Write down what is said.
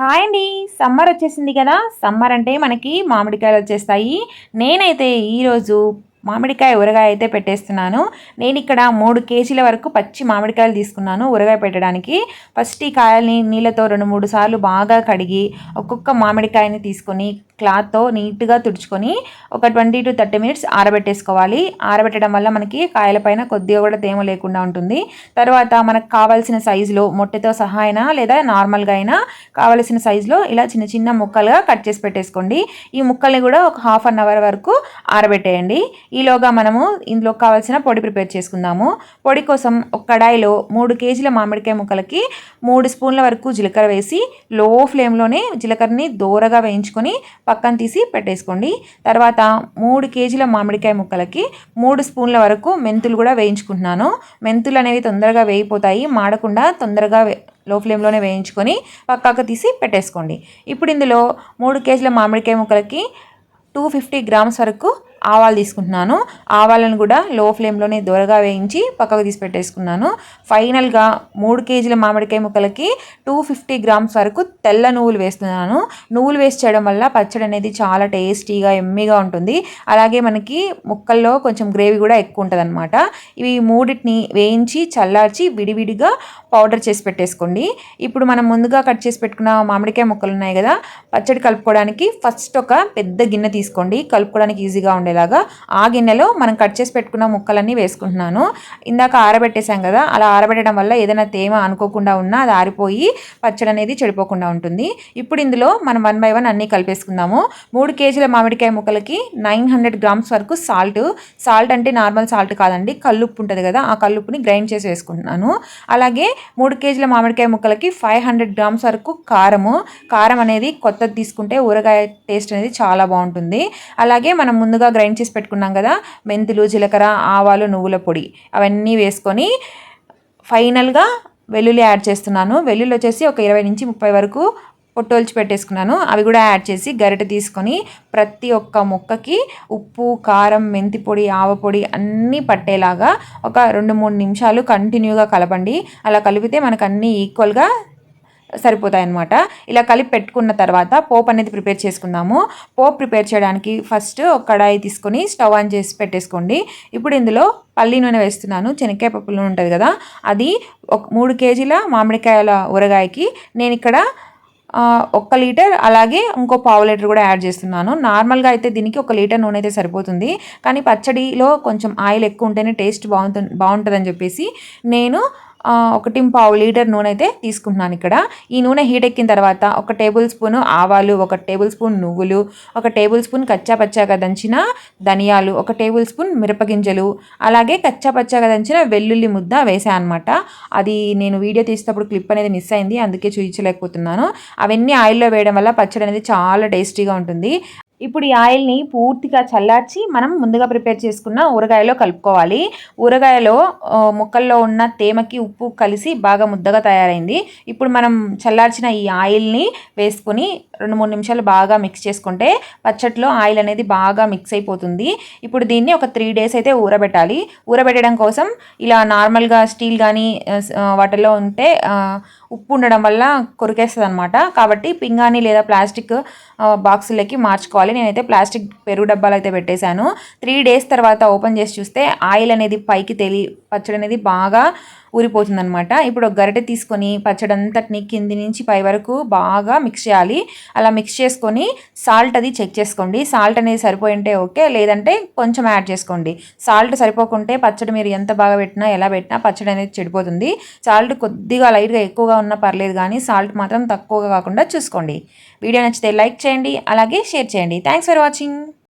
Hi అండి. Summer వచ్చేసింది కదా. సమ్మర్ అంటే మనకి మామిడికాయలు వచ్చేస్తాయి. నేనైతే ఈరోజు మామిడికాయ ఊరగాయ అయితే పెట్టేస్తున్నాను. నేను ఇక్కడ మూడు కేజీల వరకు పచ్చి మామిడికాయలు తీసుకున్నాను ఊరగాయ పెట్టడానికి. ఫస్ట్ ఈ కాయల్ని నీళ్ళతో రెండు మూడు సార్లు బాగా కడిగి ఒక్కొక్క మామిడికాయని తీసుకొని క్లాత్తో నీట్గా తుడుచుకొని ఒక ట్వంటీ టు థర్టీ మినిట్స్ ఆరబెట్టేసుకోవాలి. ఆరబెట్టడం వల్ల మనకి కాయలపైన కొద్దిగా కూడా తేమ లేకుండా ఉంటుంది. తర్వాత మనకు కావాల్సిన సైజులో మొట్టెతో సహా అయినా లేదా నార్మల్గా అయినా కావలసిన సైజులో ఇలా చిన్న చిన్న ముక్కలుగా కట్ చేసి పెట్టేసుకోండి. ఈ ముక్కల్ని కూడా ఒక హాఫ్ అన్ అవర్ వరకు ఆరబెట్టేయండి. ఈలోగా మనము ఇందులో కావాల్సిన పొడి ప్రిపేర్ చేసుకుందాము. పొడి కోసం ఒక కడాయిలో మూడు కేజీల మామిడికాయ ముక్కలకి మూడు స్పూన్ల వరకు జీలకర్ర వేసి లో ఫ్లేమ్లోనే జీలకర్రని దూరగా వేయించుకొని పక్కన తీసి పెట్టేసుకోండి. తర్వాత మూడు కేజీల మామిడికాయ ముక్కలకి మూడు స్పూన్ల వరకు మెంతులు కూడా వేయించుకుంటున్నాను. మెంతులు అనేవి తొందరగా వేయిపోతాయి మాడకుండా తొందరగా లో ఫ్లేమ్లోనే వేయించుకొని పక్కకు తీసి పెట్టేసుకోండి. ఇప్పుడు ఇందులో మూడు కేజీల మామిడికాయ ముక్కలకి టూ ఫిఫ్టీ గ్రామ్స్ వరకు ఆవాలు తీసుకుంటున్నాను. ఆవాలను కూడా లో ఫ్లేమ్లోనే దూరగా వేయించి పక్కకు తీసి పెట్టేసుకున్నాను. ఫైనల్గా మూడు కేజీల మామిడికాయ ముక్కలకి టూ ఫిఫ్టీ గ్రామ్స్ వరకు తెల్ల నువ్వులు వేస్తున్నాను. నువ్వులు వేసి చేయడం వల్ల పచ్చడి అనేది చాలా టేస్టీగా ఎమ్మీగా ఉంటుంది. అలాగే మనకి ముక్కల్లో కొంచెం గ్రేవీ కూడా ఎక్కువ ఉంటుంది అనమాట ఇవి మూడింటిని వేయించి చల్లార్చి విడివిడిగా పౌడర్ చేసి పెట్టేసుకోండి. ఇప్పుడు మనం ముందుగా కట్ చేసి పెట్టుకున్న మామిడికాయ ముక్కలు ఉన్నాయి కదా పచ్చడి కలుపుకోవడానికి ఫస్ట్ ఒక పెద్ద గిన్నె తీసుకోండి. కలుపుకోవడానికి ఈజీగా ఉండే ఉండేలాగా ఆ గిన్నెలో మనం కట్ చేసి పెట్టుకున్న ముక్కలన్నీ వేసుకుంటున్నాను. ఇందాక ఆరబెట్టేశాం కదా అలా ఆరబెట్టడం వల్ల ఏదైనా తేమ అనుకోకుండా ఉన్నా అది ఆరిపోయి పచ్చడి అనేది చెడిపోకుండా ఉంటుంది. ఇప్పుడు ఇందులో మనం వన్ బై వన్ అన్నీ కలిపేసుకుందాము. మూడు కేజీల మామిడికాయ ముక్కలకి నైన్ హండ్రెడ్ గ్రామ్స్ వరకు సాల్ట్. సాల్ట్ అంటే నార్మల్ సాల్ట్ కాదండి కల్లుప్పు ఉంటుంది కదా ఆ కల్లుప్పుని గ్రైండ్ చేసి వేసుకుంటున్నాను. అలాగే మూడు కేజీల మామిడికాయ ముక్కలకి ఫైవ్ హండ్రెడ్ గ్రామ్స్ వరకు కారము. కారం అనేది కొత్తది తీసుకుంటే ఊరగాయ టేస్ట్ అనేది చాలా బాగుంటుంది. అలాగే మనం ముందుగా గ్రైండ్ చేసి పెట్టుకున్నాం కదా మెంతులు జీలకర్ర ఆవాలు నువ్వుల పొడి అవన్నీ వేసుకొని ఫైనల్గా వెల్లుల్లి యాడ్ చేస్తున్నాను. వెల్లుల్లి వచ్చేసి ఒక ఇరవై నుంచి ముప్పై వరకు పొట్టోల్చి పెట్టేసుకున్నాను. అవి కూడా యాడ్ చేసి గరిటె తీసుకొని ప్రతి ఒక్క ముక్కకి ఉప్పు కారం మెంతి పొడి ఆవ పొడి అన్నీ పట్టేలాగా ఒక రెండు మూడు నిమిషాలు కంటిన్యూగా కలపండి. అలా కలిపితే మనకు అన్నీ ఈక్వల్గా సరిపోతాయి అన్నమాట ఇలా కలిపి పెట్టుకున్న తర్వాత పోప్ అనేది ప్రిపేర్ చేసుకుందాము. పోప్ ప్రిపేర్ చేయడానికి ఫస్ట్ ఒక కడాయి తీసుకొని స్టవ్ ఆన్ చేసి పెట్టేసుకోండి. ఇప్పుడు ఇందులో పల్లి నూనె వేస్తున్నాను. శనక్కాయ పప్పు నూనె ఉంటుంది కదా అది ఒక మూడు కేజీల మామిడికాయల ఊరగాయకి నేను ఇక్కడ ఒక్క లీటర్ అలాగే ఇంకో పావు లీటర్ కూడా యాడ్ చేస్తున్నాను. నార్మల్గా అయితే దీనికి ఒక లీటర్ నూనె అయితే సరిపోతుంది. కానీ పచ్చడిలో కొంచెం ఆయిల్ ఎక్కువ ఉంటేనే టేస్ట్ బాగుంటుంది బాగుంటుందని చెప్పేసి నేను ఒకటి పావు లీటర్ నూనె అయితే తీసుకుంటున్నాను ఇక్కడ. ఈ నూనె హీట్ ఎక్కిన తర్వాత ఒక టేబుల్ స్పూన్ ఆవాలు ఒక టేబుల్ స్పూన్ నువ్వులు ఒక టేబుల్ స్పూన్ కచ్చా పచ్చాగా దంచిన ధనియాలు ఒక టేబుల్ స్పూన్ మిరపగింజలు అలాగే కచ్చా పచ్చాగా దంచిన వెల్లుల్లి ముద్ద వేసాను అనమాట అది నేను వీడియో తీసేటప్పుడు క్లిప్ అనేది మిస్ అయింది అందుకే చూపించలేకపోతున్నాను అవన్నీ ఆయిల్లో వేయడం వల్ల పచ్చడి అనేది చాలా టేస్టీగా ఉంటుంది. ఇప్పుడు ఈ ఆయిల్ని పూర్తిగా చల్లార్చి మనం ముందుగా ప్రిపేర్ చేసుకున్న ఊరగాయలో కలుపుకోవాలి. ఊరగాయలో ముక్కల్లో ఉన్న తేమకి ఉప్పు కలిసి బాగా ముద్దగా తయారైంది. ఇప్పుడు మనం చల్లార్చిన ఈ ఆయిల్ని వేసుకొని రెండు మూడు నిమిషాలు బాగా మిక్స్ చేసుకుంటే పచ్చట్లో ఆయిల్ అనేది బాగా మిక్స్ అయిపోతుంది. ఇప్పుడు దీన్ని ఒక త్రీ డేస్ అయితే ఊరబెట్టాలి. ఊరబెట్టడం కోసం ఇలా నార్మల్గా స్టీల్ కానీ వాటిలో ఉంటే ఉప్పు ఉండడం వల్ల కొరికేస్తుంది అనమాట కాబట్టి పింగాని లేదా ప్లాస్టిక్ బాక్సులకి మార్చుకోవాలి. నేనైతే ప్లాస్టిక్ పెరుగు డబ్బాలు అయితే పెట్టేశాను. త్రీ డేస్ తర్వాత ఓపెన్ చేసి చూస్తే ఆయిల్ అనేది పైకి తెలి పచ్చడి అనేది బాగా ఊరిపోతుందనమాట ఇప్పుడు ఒక గరిటె తీసుకొని పచ్చడి అంతటిని కింది నుంచి పై వరకు బాగా మిక్స్ చేయాలి. అలా మిక్స్ చేసుకొని సాల్ట్ అది చెక్ చేసుకోండి. సాల్ట్ అనేది సరిపోయి ఉంటే ఓకే లేదంటే కొంచెం యాడ్ చేసుకోండి. సాల్ట్ సరిపోకుంటే పచ్చడి మీరు ఎంత బాగా పెట్టినా ఎలా పెట్టినా పచ్చడి అనేది చెడిపోతుంది. సాల్ట్ కొద్దిగా లైట్గా ఎక్కువగా ఉన్నా పర్లేదు కానీ సాల్ట్ మాత్రం తక్కువగా కాకుండా చూసుకోండి. వీడియో నచ్చితే లైక్ చేయండి అలాగే షేర్ చేయండి. Thanks for watching